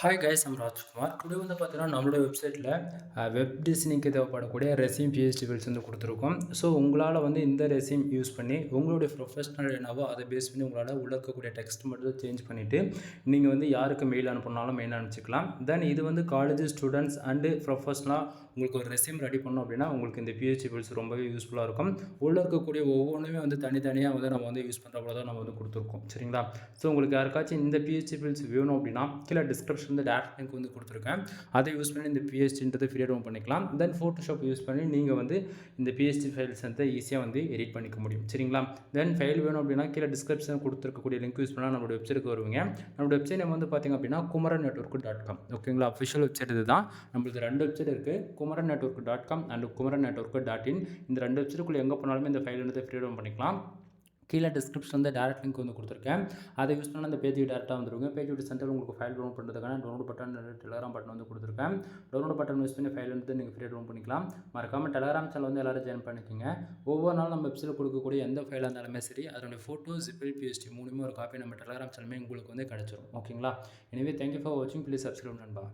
Hi guys நம்ம Rajkumar today வந்து பார்த்தீங்கன்னா நம்மளோட வெப்சைட்டில் வெப் டிசைனிங்க்கு தேவைப்படக்கூடிய ரெசிம் பிஹெச்டி பில்ஸ் வந்து கொடுத்துருக்கோம். ஸோ உங்களால் வந்து இந்த ரெசிம் யூஸ் பண்ணி உங்களுடைய ப்ரொஃபஷனல் என்னவோ அதை பேஸ் பண்ணி உங்களால் உள்ள இருக்கக்கூடிய டெக்ஸ்ட் மட்டும் சேஞ்ச் பண்ணிவிட்டு நீங்கள் வந்து யாருக்கு மெயில் அனுப்பினாலும் மெயில் அனுப்பிச்சிக்கலாம். தென் இது வந்து காலேஜ் ஸ்டூடெண்ட்ஸ் அண்டு ப்ரொஃபஷனலாக உங்களுக்கு ஒரு ரெசிம் ரெடி பண்ணோம் அப்படின்னா உங்களுக்கு இந்த பிஹெச்டி பில்ஸ் ரொம்பவே யூஸ்ஃபுல்லாக இருக்கும். உள்ளே இருக்கக்கூடிய ஒவ்வொன்றுமே வந்து தனித்தனியாக வந்து நம்ம வந்து யூஸ் பண்ணுற போல தான் நம்ம வந்து கொடுத்துருக்கோம். சரிங்களா? ஸோ உங்களுக்கு யாருக்காச்சும் இந்த பிஹெச்டி பில்ஸ் வேணும் அப்படின்னா கீழே டிஸ்கிரிப்ஷன் வந்து டேரக்ட் லிங்க் வந்து கொடுத்துருக்கேன். அதை யூஸ் பண்ணி இந்த பிஎஸ்டின்றது ஃப்ரீ டவுன் பண்ணிக்கலாம். தென் ஃபோட்டோஷாப் யூஸ் பண்ணி நீங்கள் வந்து இந்த பிஎஸ்டி ஃபைல்ஸ் வந்து ஈஸியாக வந்து எடிட் பண்ணிக்க முடியும். சரிங்களா? தென் ஃபைல் வேணும் அப்படின்னா கீழே டிஸ்கிரிப்ஷன் கொடுத்துருக்கக்கூடிய லிங்க் யூஸ் பண்ணால் நம்மளோட வெப்சைட்டுக்கு வருவீங்க. நம்மளோட வெப்சைட் நம்ம வந்து பார்த்திங்க அப்படின்னா குமரன் நெட்ஒர்க் டாட் காம் ஓகேங்களா அஃபிஷியல் வெப்சைட் இது தான் நம்மளுக்கு ரெண்டு வெப்சைட் இருக்குது Kumaran network dot com and Kumaran network dot in இந்த ரெண்டு வெப்சைட்டுக்குள்ளே எங்கே போனாலுமே இந்த ஃபைல் வந்து ஃப்ரீ பண்ணிக்கலாம். கீழே டிஸ்கிரிப்ஷன் வந்து டேரக்ட் லிங்க் வந்து கொடுத்துருக்கேன். அதை யூஸ் பண்ணால் அந்த பேஜ் டேரெக்டாக வந்துருங்க. பேஜ் விட்டு சென்டர் உங்களுக்கு ஃபைல் டவுன் பண்ணுறதுக்கான டவுன்லோட் பட்டன் டெலகிராம் பட்டன் வந்து கொடுத்துருக்கேன். டவுன்லோட் பட்டன் யூஸ் பண்ணி ஃபைல் வந்து நீங்கள் ஃப்ரீ டவுன் பண்ணிக்கலாம். மறக்காமல் டெலகிராம் சேனல் வந்து எல்லாரும் ஜாயின் பண்ணிக்கோங்க. ஒவ்வொரு நாளும் நம்ம வெப்சைட்டில் கொடுக்கக்கூடிய எந்த ஃபைலாக இருந்தாலுமே சரி அதனுடைய ஃபோட்டோ ஜிபில் பிஎஸ்டி மூணுமே ஒரு காப்பி நம்ம டெலகிராம் சேனலுமே உங்களுக்கு வந்து கிடச்சிரும். ஓகேங்களா எனவே தேங்க்யூ ஃபார் வாட்சிங் ப்ளீஸ் சப்ஸ்கிரைப் நண்பா.